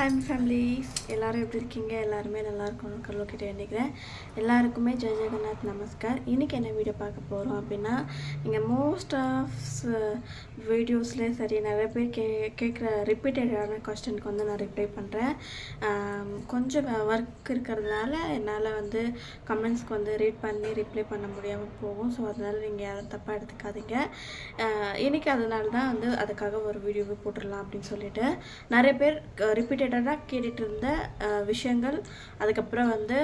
Hi families எல்லோரும் எப்படி இருக்கீங்க? எல்லாருமே நல்லா இருக்கணும் கடவுள்கிட்ட வேண்டிக்கிறேன். எல்லாருக்குமே ஜெய் ஜெகநாத் நமஸ்கார். இன்றைக்கி என்ன வீடியோ பார்க்க போகிறோம் அப்படின்னா நீங்கள் மோஸ்ட் ஆஃப் வீடியோஸ்லேயே சரி நிறைய பேர் கே கேட்குற ரிப்பீட்டடான கொஸ்டினுக்கு வந்து நான் ரிப்ளை பண்ணுறேன் கொஞ்சம் ஒர்க் இருக்கிறதுனால என்னால் வந்து கமெண்ட்ஸ்க்கு வந்து ரீட் பண்ணி ரிப்ளை பண்ண முடியாமல் போகும். ஸோ அதனால் நீங்கள் யாரும் தப்பாக எடுத்துக்காதீங்க. இன்றைக்கி இன்னைக்கு அதனால தான் வந்து அதுக்காக ஒரு வீடியோவை போட்டுடலாம் அப்படின்னு சொல்லிட்டு நிறைய பேர் ரிலேட்டடாக கேட்டுட்டு இருந்த விஷயங்கள். அதுக்கப்புறம் வந்து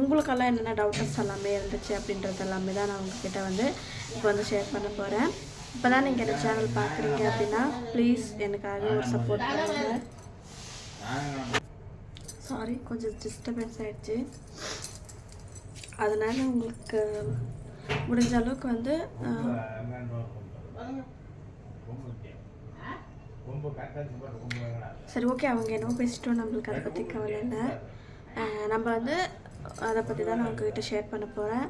உங்களுக்கெல்லாம் என்னென்ன டவுட்டஸ் எல்லாமே இருந்துச்சு அப்படின்றது எல்லாமே தான் நான் உங்ககிட்ட வந்து இப்போ வந்து ஷேர் பண்ண போகிறேன் இப்போ தான் நீங்கள் இந்த சேனல் பார்க்குறீங்க அப்படின்னா ப்ளீஸ் எனக்காக ஒரு சப்போர்ட் பண்ணுங்கள் சாரி கொஞ்சம் டிஸ்டர்பன்ஸ் ஆகிடுச்சு அதனால் உங்களுக்கு முடிஞ்ச அளவுக்கு வந்து சரி ஓகே அவங்க என்னவோ பேசிட்டோம் நம்மளுக்கு அதை பற்றி கவலை இல்லை. நம்ம வந்து அதை பற்றி தான் நான் உங்ககிட்ட ஷேர் பண்ண போகிறேன்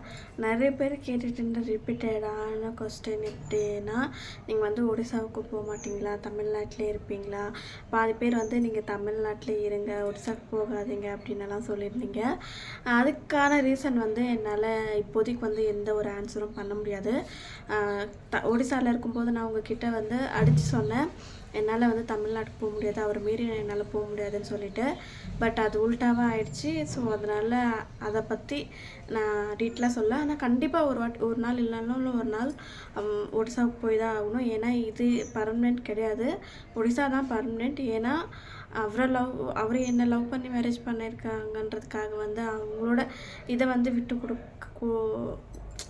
நிறைய பேர் கேட்டுட்டு இருந்த ரிப்பீட்டடான கொஸ்டின் எப்படின்னா நீங்கள் வந்து ஒடிசாவுக்கு போக மாட்டீங்களா? தமிழ்நாட்டிலே இருப்பீங்களா? பாதி பேர் வந்து நீங்கள் தமிழ்நாட்டிலே இருங்க ஒடிசாவுக்கு போகாதீங்க அப்படின்னலாம் சொல்லியிருந்தீங்க. அதுக்கான ரீசன் வந்து என்னால் இப்போதைக்கு வந்து எந்த ஒரு ஆன்சரும் பண்ண முடியாது. த ஒடிசாவில் இருக்கும்போது நான் உங்ககிட்ட வந்து அடித்து சொன்னேன். என்னால் வந்து தமிழ்நாட்டுக்கு போக முடியாது. அவர் மீறி என்னால் போக முடியாதுன்னு சொல்லிட்டு பட் அது உல்ட்டாவாக ஆயிடுச்சு. ஸோ அதனால் அதை பற்றி நான் டீட்டெயிலாக சொல்ல. ஆனால் கண்டிப்பாக ஒரு வாட்டி ஒரு நாள் இல்லைனாலும் ஒரு நாள் ஒடிசாவுக்கு போய் தான் ஆகணும். ஏன்னா இது பர்மனெண்ட் கிடையாது. ஒடிசா தான் பர்மனெண்ட் ஏன்னா அவரை லவ் அவரை என்னை லவ் பண்ணி மேரேஜ் பண்ணியிருக்காங்கன்றதுக்காக வந்து அவங்களோட இதை வந்து விட்டு கொடுக்க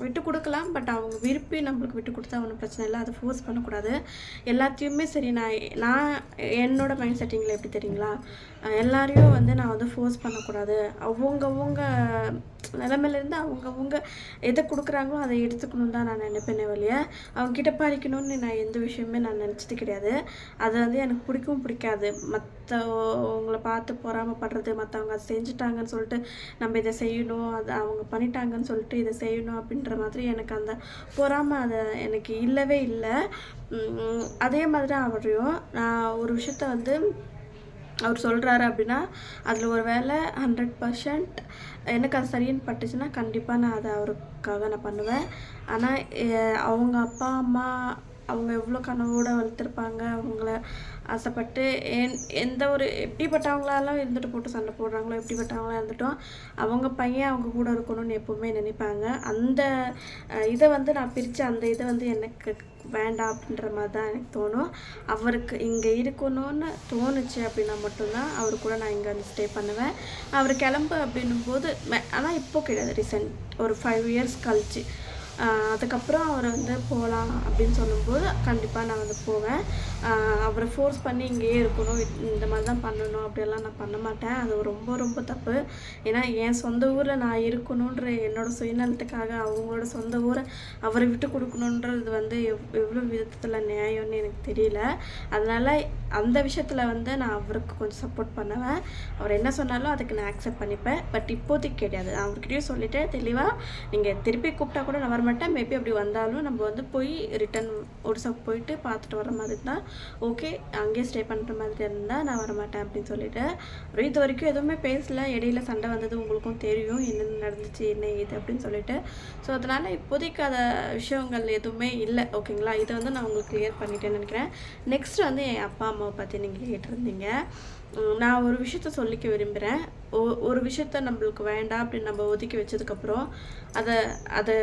விட்டு கொடுக்கலாம் பட் அவங்க விருப்பி நம்மளுக்கு விட்டு கொடுத்தா ஒன்றும் பிரச்சனை இல்லை. அதை ஃபோர்ஸ் பண்ணக்கூடாது. எல்லாத்தையுமே சரி நான் நான் என்னோடய மைண்ட் செட்டிங்கில் எப்படி தெரியுங்களா? எல்லாரையும் வந்து நான் வந்து ஃபோர்ஸ் பண்ணக்கூடாது. அவங்கவுங்க நிலமையிலேருந்து அவங்கவுங்க எதை கொடுக்குறாங்களோ அதை எடுத்துக்கணும் தான் நான் நினைப்பேனே வழிய அவங்கக்கிட்ட பறிக்கணும்னு நான் எந்த விஷயமே நான் நினச்சது கிடையாது. அது வந்து எனக்கு பிடிக்கவும் பிடிக்காது. மத் மற்றவங்களை பார்த்து பொறாமப்படுறது மற்றவங்க அதை செஞ்சுட்டாங்கன்னு சொல்லிட்டு நம்ம இதை செய்யணும் அது அவங்க பண்ணிட்டாங்கன்னு சொல்லிட்டு இதை செய்யணும் அப்படின்ற மாதிரி எனக்கு அந்த பொறாமை அதை எனக்கு இல்லவே இல்லை. அதே மாதிரி அவரையும். நான் ஒரு விஷயத்த வந்து அவர் சொல்கிறாரு அப்படின்னா அதில் ஒரு வேலை ஹண்ட்ரட் பர்சன்ட் எனக்கு அது சரின்னு பட்டுச்சுன்னா கண்டிப்பாக நான் அதை அவருக்காக நான் பண்ணுவேன். ஆனால் அவங்க அப்பா அம்மா அவங்க எவ்வளோ கனவோடு வளர்த்துருப்பாங்க அவங்கள ஆசைப்பட்டு என் எந்த ஒரு எப்படிப்பட்டவங்களாலும் இருந்துட்டு போட்டு சண்டை போடுறாங்களோ எப்படிப்பட்டவங்களாம் இருந்துட்டோம் அவங்க பையன் அவங்க கூட இருக்கணும்னு எப்போவுமே நினைப்பாங்க. அந்த இதை வந்து நான் பிரித்து அந்த இதை வந்து எனக்கு வேண்டாம் அப்படின்ற மாதிரி தான் எனக்கு தோணும். அவருக்கு இங்கே இருக்கணும்னு தோணுச்சு அப்படின்னா மட்டும்தான் அவர் கூட நான் இங்கே வந்து ஸ்டே பண்ணுவேன். அவர் கிளம்பு அப்படின்னும் போது ஆனால் இப்போ கிடையாது ரீசெண்ட் ஒரு ஃபைவ் இயர்ஸ் கழிச்சு. அதுக்கப்புறம் அவரை வந்து போகலாம் அப்படின்னு சொல்லும்போது கண்டிப்பாக நான் வந்து போவேன். அவரை ஃபோர்ஸ் பண்ணி இங்கேயே இருக்கணும். இந்த மாதிரி தான் பண்ணணும். அப்படியெல்லாம் நான் பண்ண மாட்டேன். அது ரொம்ப ரொம்ப தப்பு. ஏன்னா என் சொந்த ஊரில் நான் இருக்கணுன்ற என்னோட சுயநலத்துக்காக அவங்களோட சொந்த ஊரை அவரை விட்டு கொடுக்கணுன்றது வந்து எவ் எவ்வளோ விதத்தில் நியாயம்னு எனக்கு தெரியல. அதனால் அந்த விஷயத்தில் வந்து நான் அவருக்கு கொஞ்சம் சப்போர்ட் பண்ணுவேன். அவர் என்ன சொன்னாலும் அதுக்கு நான் அக்செப்ட் பண்ணிப்பேன். பட் இப்போதைக்கு கிடையாது. அவர்கிட்டயும் சொல்லிவிட்டு தெளிவாக நீங்கள் திருப்பி கூப்பிட்டா கூட நான் வரமாட்டேன் மேபி அப்படி வந்தாலும் நம்ம வந்து போய் ரிட்டன் ஒடிசாவுக்கு போயிட்டு பார்த்துட்டு வர மாதிரி தான் ஓகே அங்கேயே ஸ்டே பண்ணுற மாதிரி இருந்தால் நான் வரமாட்டேன் அப்படின்னு சொல்லிட்டு. அப்புறம் இது வரைக்கும் எதுவுமே பேசல. இடையில சண்டை வந்தது உங்களுக்கும் தெரியும். என்னென்ன நடந்துச்சு என்ன இது அப்படின்னு சொல்லிட்டு. ஸோ அதனால் இப்போதைக்கு அதை விஷயங்கள் எதுவுமே இல்லை. ஓகேங்களா இதை வந்து நான் உங்களுக்கு கிளியர் பண்ணிட்டேன்னு நினைக்கிறேன். நெக்ஸ்ட் வந்து என் அப்பா அம்மாவை பற்றி நீங்கள் கேட்டிருந்தீங்க. நான் ஒரு விஷயத்த சொல்லிக்க விரும்புகிறேன் ஒரு விஷயத்த நம்மளுக்கு வேண்டாம் அப்படின்னு நம்ம ஒதுக்கி வச்சதுக்கப்புறம் அதை அதை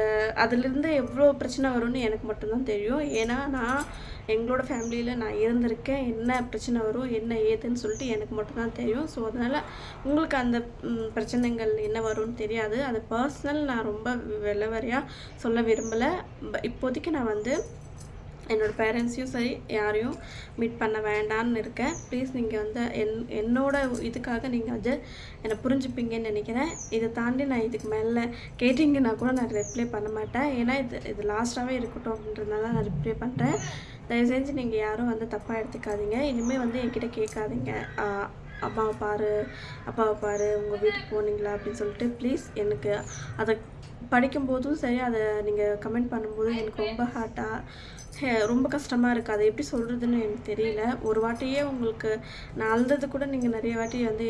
அதிலிருந்து எவ்வளோ பிரச்சனை வரும்னு எனக்கு மட்டும்தான் தெரியும். ஏன்னா நான் எங்களோட ஃபேமிலியில் நான் இருந்திருக்கேன். என்ன பிரச்சனை வரும் என்ன ஏதுன்னு சொல்லிட்டு எனக்கு மட்டும்தான் தெரியும். ஸோ அதனால் உங்களுக்கு அந்த பிரச்சனைகள் என்ன வரும்னு தெரியாது. அது பர்சனல் நான் ரொம்ப விலவரியாக சொல்ல விரும்பலை. இப்போதைக்கு நான் வந்து என்னோடய பேரண்ட்ஸையும் சரி யாரையும் மீட் பண்ண வேண்டான்னு இருக்கேன் ப்ளீஸ் நீங்கள் வந்து என் என்னோட இதுக்காக நீங்கள் வந்து என்னை புரிஞ்சுப்பீங்கன்னு நினைக்கிறேன். இதை தாண்டி நான் இதுக்கு மேலே கேட்டிங்கன்னா கூட நான் ரிப்ளை பண்ண மாட்டேன். ஏன்னா இது இது லாஸ்ட்டாகவே இருக்கட்டும் அப்படின்றதுனால நான் ரிப்ளை பண்ணுறேன் தயவு செஞ்சு நீங்கள் யாரும் வந்து தப்பாக எடுத்துக்காதீங்க. இனிமேல் வந்து என்கிட்ட கேட்காதீங்க. அப்பாவை அம்மாவை பாரு அப்பாவை பாரு உங்கள் வீட்டுக்கு போனீங்களா அப்படின்னு சொல்லிட்டு ப்ளீஸ் எனக்கு அதை படிக்கும்போதும் சரி அதை நீங்கள் கமெண்ட் பண்ணும்போதும் எனக்கு ரொம்ப ஹார்ட்டாக ரொம்ப கஷ்டமாக இருக்குது அதை எப்படி சொல்கிறதுன்னு எனக்கு தெரியல. ஒரு வாட்டியே உங்களுக்கு நான் அழுதது கூட நீங்கள் நிறைய வாட்டி வந்து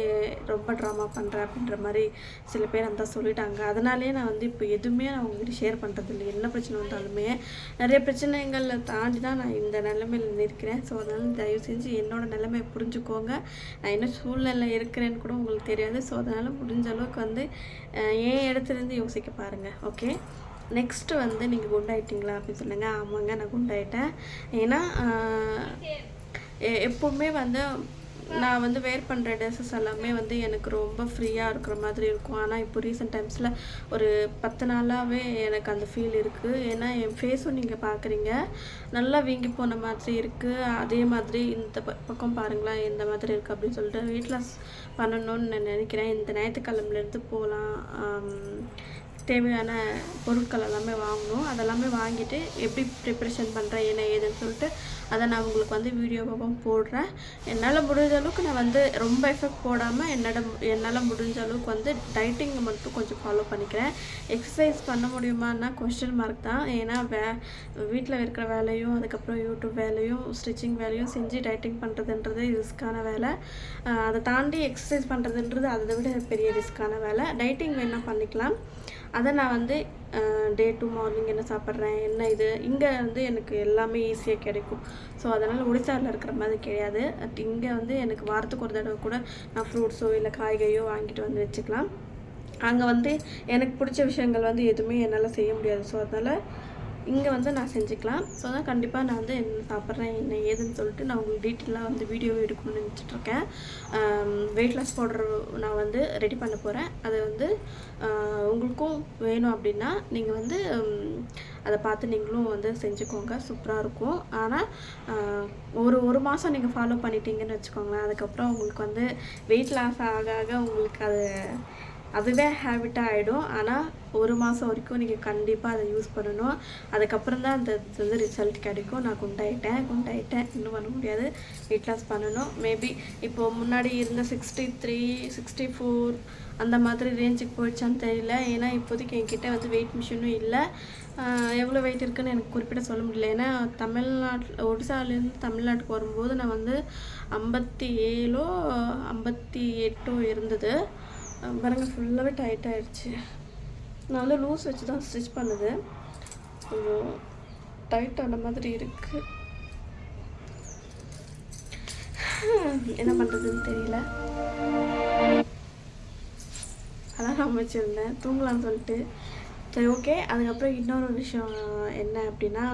ரொம்ப ட்ராமா பண்ணுறேன் அப்படின்ற மாதிரி சில பேர் அந்த சொல்லிட்டாங்க. அதனாலேயே நான் வந்து இப்போ எதுவுமே நான் உங்ககிட்ட ஷேர் பண்ணுறது இல்லை. என்ன பிரச்சனை வந்தாலுமே நிறைய பிரச்சனைகளை தாண்டி தான் நான் இந்த நிலைமையில் இருக்கிறேன் ஸோ அதனால் தயவு செஞ்சு என்னோட நிலைமையை புரிஞ்சுக்கோங்க. நான் என்ன சூழ்நிலை இருக்கிறேன்னு கூட உங்களுக்கு தெரியாது. ஸோ அதனால் முடிஞ்ச அளவுக்கு வந்து ஏன் இடத்துலேருந்து யோசிக்க பாருங்கள் ஓகே நெக்ஸ்ட்டு வந்து நீங்கள் குண்டாயிட்டீங்களா அப்படின்னு சொன்னாங்க ஆமாங்க நான் குண்டாயிட்டேன். ஏன்னா எ- எப்போவுமே வந்து நான் வந்து வேர் பண்ணுற ட்ரெஸ்ஸஸ் எல்லாமே வந்து எனக்கு ரொம்ப ஃப்ரீயாக இருக்கிற மாதிரி இருக்கும். ஆனால் இப்போ ரீசெண்ட் டைம்ஸில் ஒரு பத்து நாளாகவே எனக்கு அந்த ஃபீல் இருக்குது ஏன்னா என் ஃபேஸும் நீங்கள் பார்க்குறீங்க நல்லா வீங்கி போன மாதிரி இருக்குது அதே மாதிரி இந்த ப- பக்கம் பாருங்களேன் இந்த மாதிரி இருக்குது அப்படின்னு சொல்லிட்டு வீட்டில் பண்ணணும்னு நான் நினைக்கிறேன். இந்த ஞாயிற்றுக்கிழமைலேருந்து போகலாம். தேவையான பொருட்கள் எல்லாமே வாங்கணும். அதெல்லாமே வாங்கிட்டு எப்படி ப்ரிப்ரேஷன் பண்ணுறேன் என்ன ஏதுன்னு சொல்லிட்டு அதை நான் உங்களுக்கு வந்து வீடியோவாகவும் போடுறேன். என்னால் முடிஞ்ச அளவுக்கு நான் வந்து ரொம்ப எஃபெக்ட் போடாமல் என்னோட என்னால் முடிஞ்ச அளவுக்கு வந்து டைட்டிங்கை மட்டும் கொஞ்சம் ஃபாலோ பண்ணிக்கிறேன். எக்ஸசைஸ் பண்ண முடியுமான்னா கொஸ்டின் மார்க் தான். ஏன்னா வே வீட்டில் இருக்கிற வேலையும் அதுக்கப்புறம் யூடியூப் வேலையும் ஸ்டிச்சிங் வேலையும் செஞ்சு டைட்டிங் பண்ணுறதுன்றது ரிஸ்க்கான வேலை. அதை தாண்டி எக்ஸசைஸ் பண்ணுறதுன்றது அதை விட பெரிய ரிஸ்க்கான வேலை. டைட்டிங் வேணால் பண்ணிக்கலாம். அதை நான் வந்து டே டு மார்னிங் என்ன சாப்பிட்றேன் என்ன இது இங்கே வந்து எனக்கு எல்லாமே ஈஸியாக கிடைக்கும். ஸோ அதனால் ஒடிசாவில் இருக்கிற மாதிரி கிடையாது. இங்கே வந்து எனக்கு வாரத்துக்கு ஒரு தடவை கூட நான் ஃப்ரூட்ஸோ இல்லை காய்கறியோ வாங்கிட்டு வந்து வச்சுக்கலாம். அங்கே வந்து எனக்கு பிடிச்ச விஷயங்கள் வந்து எதுவுமே என்னால் செய்ய முடியாது. ஸோ அதனால் இங்கே வந்து நான் செஞ்சுக்கலாம். ஸோ தான் கண்டிப்பாக நான் வந்து என்ன சாப்பிட்றேன் என்ன ஏதுன்னு சொல்லிட்டு நான் உங்களுக்கு டீட்டெயிலாக வந்து வீடியோ எடுக்கணும்னு நினச்சிட்ருக்கேன். வெயிட் லாஸ் பவுடர் நான் வந்து ரெடி பண்ண போகிறேன் அது வந்து உங்களுக்கும் வேணும் அப்படின்னா நீங்கள் வந்து அதை பார்த்து நீங்களும் வந்து செஞ்சுக்கோங்க. சூப்பராக இருக்கும். ஆனால் ஒரு ஒரு மாதம் நீங்கள் ஃபாலோ பண்ணிட்டீங்கன்னு வச்சுக்கோங்களேன். அதுக்கப்புறம் உங்களுக்கு வந்து வெயிட் லாஸ் ஆக ஆக உங்களுக்கு அது அதுவே ஹேபிட்டாக ஆகிடும் ஆனால் ஒரு மாதம் வரைக்கும் நீங்கள் கண்டிப்பாக அதை யூஸ் பண்ணணும். அதுக்கப்புறம் தான் அந்த இது வந்து ரிசல்ட் கிடைக்கும். நான் குண்டாயிட்டேன் குண்டாயிட்டேன். இன்னும் பண்ண முடியாது. வெயிட் லாஸ் பண்ணணும். மேபி இப்போது முன்னாடி இருந்த சிக்ஸ்டி த்ரீ சிக்ஸ்டி ஃபோர் அந்த மாதிரி ரேஞ்சுக்கு போயிடுச்சான்னு தெரியல. ஏன்னா இப்போதைக்கு என்கிட்ட வந்து வெயிட் மிஷினும் இல்லை. எவ்வளோ வெயிட் இருக்குன்னு எனக்கு குறிப்பிட சொல்ல முடியல. ஏன்னா தமிழ்நாட்டில் ஒடிசாலேருந்து தமிழ்நாட்டுக்கு வரும்போது நான் வந்து ஐம்பத்தி ஏழோ ஐம்பத்தி எட்டோ இருந்தது. பாருங்கள் ஃபுல்லாகவே டைட் ஆகிடுச்சி நான் வந்து லூஸ் வச்சு தான் ஸ்டிச் பண்ணுது. கொஞ்சம் டைட் ஆன மாதிரி இருக்குது என்ன பண்ணுறதுன்னு தெரியல. அலாரம் வச்சுருந்தேன் தூங்கலாம்னு சொல்லிட்டு. சரி ஓகே அதுக்கப்புறம் இன்னொரு விஷயம் என்ன அப்படின்னா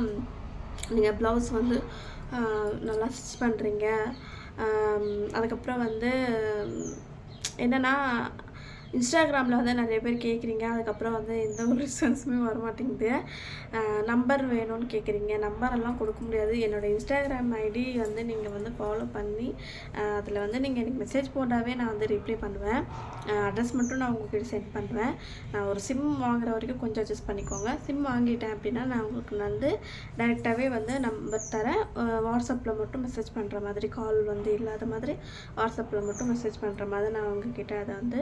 நீங்கள் ப்ளவுஸ் வந்து நல்லா ஸ்டிச் பண்ணுறீங்க அதுக்கப்புறம் வந்து என்னென்னா இன்ஸ்டாகிராமில் வந்து நிறைய பேர் கேட்குறீங்க. அதுக்கப்புறம் வந்து எந்த ஒரு ரிசன்ஸுமே வர மாட்டேங்குது நம்பர் வேணும்னு கேட்குறீங்க. நம்பரெல்லாம் கொடுக்க முடியாது. என்னோடய இன்ஸ்டாகிராம் ஐடி வந்து நீங்கள் வந்து ஃபாலோ பண்ணி அதில் வந்து நீங்கள் எனக்கு மெசேஜ் போட்டாவே நான் வந்து ரிப்ளை பண்ணுவேன். அட்ரஸ் மட்டும் நான் உங்களுக்கு சென்ட் பண்ணுவேன். நான் ஒரு சிம் வாங்குற வரைக்கும் கொஞ்சம் அட்ஜஸ்ட் பண்ணிக்கோங்க. சிம் வாங்கிட்டேன் அப்படின்னா நான் உங்களுக்கு வந்து டைரெக்டாகவே வந்து நம்பர் தரேன். வாட்ஸ்அப்பில் மட்டும் மெசேஜ் பண்ணுற மாதிரி கால் வந்து இல்லாத மாதிரி வாட்ஸ்அப்பில் மட்டும் மெசேஜ் பண்ணுற மாதிரி நான் உங்ககிட்ட அதை வந்து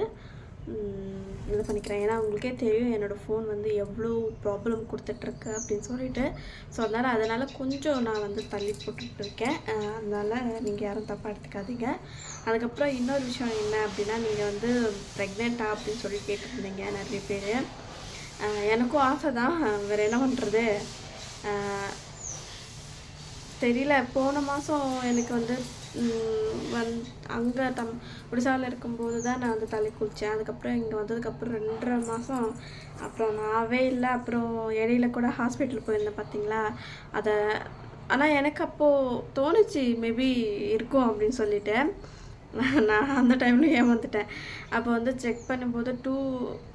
இது பண்ணிக்கிறேன். ஏன்னா உங்களுக்கே தெரியும் என்னோடய ஃபோன் வந்து எவ்வளோ ப்ராப்ளம் கொடுத்துட்ருக்கு அப்படின்னு சொல்லிட்டு. ஸோ அதனால் அதனால் கொஞ்சம் நான் வந்து தள்ளி போட்டுட்டு இருக்கேன். நீங்கள் யாரும் தப்பாக எடுத்துக்காதீங்க. அதுக்கப்புறம் இன்னொரு விஷயம் என்ன அப்படின்னா நீங்கள் வந்து ப்ரெக்னெண்ட்டா அப்படின்னு சொல்லி கேட்டுருந்தீங்க நிறைய பேர். எனக்கும் ஆசை தான் வேறு என்ன பண்ணுறது தெரியல. போன மாதம் எனக்கு வந்து வந் அங்கே தம் ஒடிசாவில் இருக்கும்போது தான் நான் வந்து தலை குளித்தேன் அதுக்கப்புறம் இங்கே வந்ததுக்கப்புறம் ரெண்டரை மாதம் அப்புறம் நாவே இல்லை. அப்புறம் இடையில கூட ஹாஸ்பிட்டல் போயிருந்தேன் பார்த்தீங்களா அதை ஆனால் எனக்கு அப்போது தோணுச்சு மேபி இருக்கும் அப்படின்னு சொல்லிட்டு. நான் அந்த டைமில் ஏமாந்துட்டேன். அப்போ வந்து செக் பண்ணும்போது டூ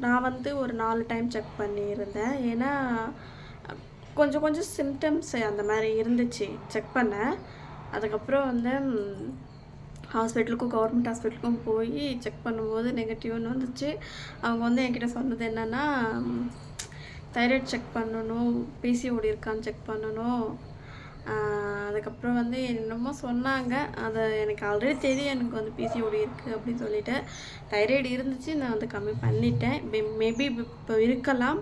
நான் வந்து ஒரு நாலு டைம் செக் பண்ணியிருந்தேன். ஏன்னா கொஞ்சம் கொஞ்சம் சிம்டம்ஸ் அந்த மாதிரி இருந்துச்சு. செக் பண்ணேன். அதுக்கப்புறம் வந்து ஹாஸ்பிட்டலுக்கும் கவர்மெண்ட் ஹாஸ்பிட்டலுக்கும் போய் செக் பண்ணும்போது நெகட்டிவ்னு வந்துச்சு. அவங்க வந்து என்கிட்ட சொன்னது என்னென்னா தைராய்டு செக் பண்ணணும் பிசிஓடி இருக்கான்னு செக் பண்ணணும். அதுக்கப்புறம் வந்து என்னமோ சொன்னாங்க. அதை எனக்கு ஆல்ரெடி தெரியும் எனக்கு வந்து பிசிஓடி இருக்குது அப்படின்னு சொல்லிட்டு. தைராய்டு இருந்துச்சு நான் வந்து கம்மி பண்ணிட்டேன். மேபி இப்போ இருக்கலாம்.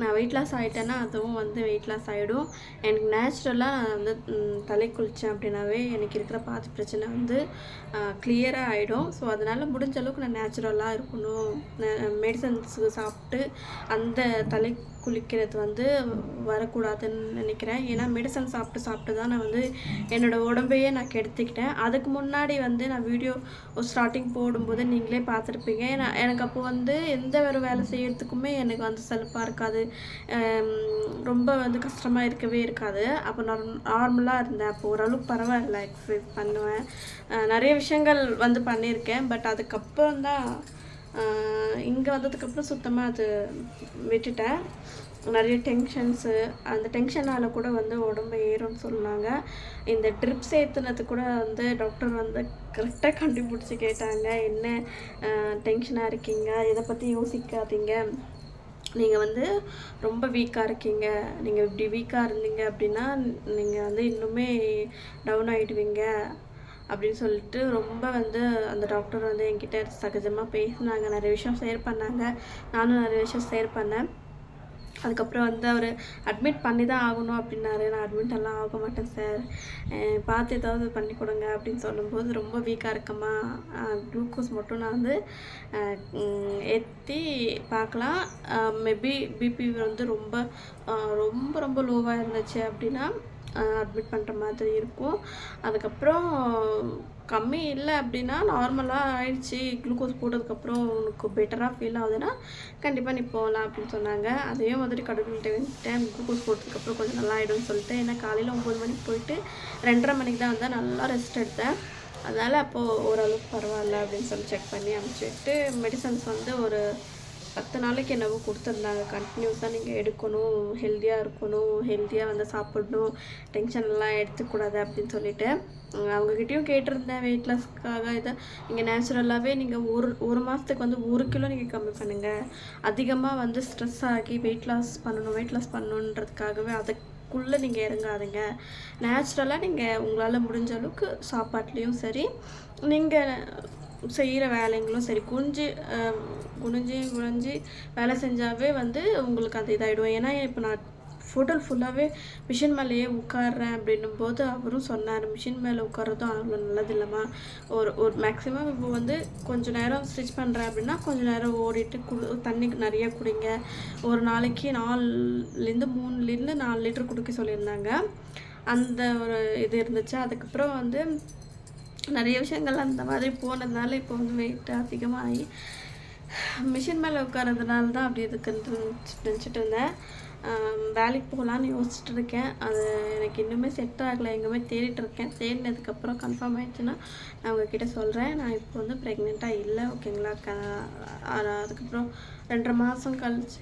நான் வெயிட் லாஸ் ஆகிட்டேன்னா அதுவும் வந்து வெயிட் லாஸ் ஆகிடும் எனக்கு நேச்சுரலாக நான் வந்து தலை குளித்தேன் அப்படின்னாவே எனக்கு இருக்கிற பாதி பிரச்சனை வந்து கிளியராக ஆகிடும் ஸோ அதனால் முடிஞ்ச அளவுக்கு நான் நேச்சுரலாக இருக்கணும். மெடிசன்ஸுக்கு சாப்பிட்டு அந்த தலை குளிக்கிறது வந்து வரக்கூடாதுன்னு நினைக்கிறேன். ஏன்னா மெடிசன் சாப்பிட்டு சாப்பிட்டு தான் நான் வந்து என்னோடய உடம்பையே நான் கெடுத்துக்கிட்டேன். அதுக்கு முன்னாடி வந்து நான் வீடியோ ஸ்டார்டிங் போடும்போது நீங்களே பார்த்துருப்பீங்க. நான் எனக்கு அப்போ வந்து எந்த ஒரு வேலை செய்கிறதுக்குமே எனக்கு வந்து செலுப்பாக இருக்காது. ரொம்ப வந்து கஷ்டமாக இருக்கவே இருக்காது. அப்போ நான் நார்மலாக இருந்தேன். அப்போ ஓரளவுக்கு பரவாயில்ல எக்ஸசைஸ் பண்ணுவேன். நிறைய விஷயங்கள் வந்து பண்ணியிருக்கேன். பட் அதுக்கப்புறம் தான் இங்கே வந்ததுக்கப்புறம் சுத்தமாக அது விட்டுட்டேன். நிறைய டென்ஷன்ஸு அந்த டென்ஷனால் கூட வந்து உடம்பு ஏறும்னு சொன்னாங்க. இந்த ட்ரிப்ஸ் ஏற்றுனது கூட வந்து டாக்டர் வந்து கரெக்டாக கண்டுபிடிச்சி கேட்டாங்க. என்ன டென்ஷனாக இருக்கீங்க? இதை பற்றி யோசிக்காதீங்க? நீங்கள் வந்து ரொம்ப வீக்காக இருக்கீங்க. நீங்கள் இப்படி வீக்காக இருந்தீங்க அப்படின்னா நீங்கள் வந்து இன்னுமே டவுன் ஆகிடுவீங்க அப்படின்னு சொல்லிட்டு ரொம்ப வந்து அந்த டாக்டர் வந்து என்கிட்ட சகஜமாக பேசினாங்க. நிறைய விஷயம் ஷேர் பண்ணாங்க. நானும் நிறைய விஷயம் ஷேர் பண்ணேன். அதுக்கப்புறம் வந்து அவர் அட்மிட் பண்ணி தான் ஆகணும் அப்படின்னாரு. நான் அட்மிட் எல்லாம் ஆக மாட்டேன் சார் பார்த்து ஏதாவது பண்ணி கொடுங்க அப்படின்னு சொல்லும்போது ரொம்ப வீக்காக இருக்கம்மா. குளுக்கோஸ் மட்டும் நான் வந்து ஏற்றி பார்க்கலாம். மேபி பிபி வந்து ரொம்ப ரொம்ப ரொம்ப லோவாக இருந்துச்சு அப்படின்னா அட்மிட் பண்ணுற மாதிரி இருக்கும். அதுக்கப்புறம் கம்மி இல்லை அப்படின்னா நார்மலாக ஆயிடுச்சு. குளுக்கோஸ் போட்டதுக்கப்புறம் உனக்கு பெட்டராக ஃபீல் ஆகுதுன்னா கண்டிப்பாக நீ போகலாம் அப்படின்னு சொன்னாங்க. அதே மாதிரி கடவுள்கிட்ட வந்துட்டேன். குளுக்கோஸ் போட்டதுக்கப்புறம் கொஞ்சம் நல்லா ஆகிடும்னு சொல்லிட்டு ஏன்னா காலையில் ஒம்பது மணிக்கு போயிட்டு ரெண்டரை மணிக்கு தான் வந்தேன். நல்லா ரெஸ்ட் எடுத்தேன். அதனால் அப்போது ஓரளவுக்கு பரவாயில்ல அப்படின்னு சொல்லி செக் பண்ணி அனுப்பிச்சிட்டு மெடிசன்ஸ் வந்து ஒரு பத்து நாளைக்கு என்னவோ கொடுத்துருந்தாங்க. கண்டினியூஸாக நீங்கள் எடுக்கணும் ஹெல்த்தியாக இருக்கணும் ஹெல்த்தியாக வந்து சாப்பிடணும் டென்ஷன்லாம் எடுத்துக்கூடாது அப்படின்னு சொல்லிட்டு. அவங்கக்கிட்டேயும் கேட்டிருந்தேன் வெயிட் லாஸ்க்காக இதை. நீங்கள் நேச்சுரலாகவே நீங்கள் ஒரு ஒரு மாதத்துக்கு வந்து ஒரு கிலோ நீங்கள் கம்மி பண்ணுங்கள் அதிகமாக வந்து ஸ்ட்ரெஸ் ஆகி வெயிட் லாஸ் பண்ணணும் வெயிட் லாஸ் பண்ணணுன்றதுக்காகவே அதுக்குள்ளே நீங்கள் இறங்காதுங்க. நேச்சுரலாக நீங்கள் உங்களால் முடிஞ்ச அளவுக்கு சாப்பாட்லேயும் சரி நீங்கள் செய்கிற வேலைங்களும் சரி குனிஞ்சு குனிஞ்சு குனிஞ்சு வேலை செஞ்சாவே வந்து உங்களுக்கு அது இதாகிடும் ஏன்னா இப்போ நான் ஃபோட்டோல் ஃபுல்லாகவே மிஷின் மேலேயே உட்காடுறேன் அப்படின்னும் போது அவரும் சொன்னார் மிஷின் மேலே உட்காரதும் அவ்வளோ நல்லது இல்லைம்மா ஒரு ஒரு மேக்ஸிமம் இப்போ வந்து கொஞ்ச நேரம் ஸ்டிச் பண்ணுறேன் அப்படின்னா கொஞ்ச நேரம் ஓடிட்டு குடு தண்ணி நிறைய குடிங்க. ஒரு நாளைக்கு நாலுலேருந்து மூணுலேருந்து நாலு லிட்டர் குடிக்க சொல்லியிருந்தாங்க. அந்த ஒரு இது இருந்துச்சு. அதுக்கப்புறம் வந்து நிறைய விஷயங்கள் அந்த மாதிரி போனதுனால இப்போ வந்து வெயிட் அதிகமாகி மிஷின் மேலே உட்காரதுனால தான் அப்படி இருக்குன்னு நினச்சிட்டு இருந்தேன். வேலைக்கு போகலான்னு யோசிச்சுட்டு இருக்கேன் அது எனக்கு இன்னுமே செட் ஆகலை. எங்கேயுமே தேடிட்டு இருக்கேன் தேடினதுக்கப்புறம் கன்ஃபார்ம் ஆயிடுச்சுன்னா நான் உங்ககிட்ட சொல்கிறேன் நான் இப்போ வந்து ப்ரெக்னெண்ட்டாக இல்லை ஓகேங்களா? க அதுக்கப்புறம் ரெண்டரை மாதம் கழிச்சு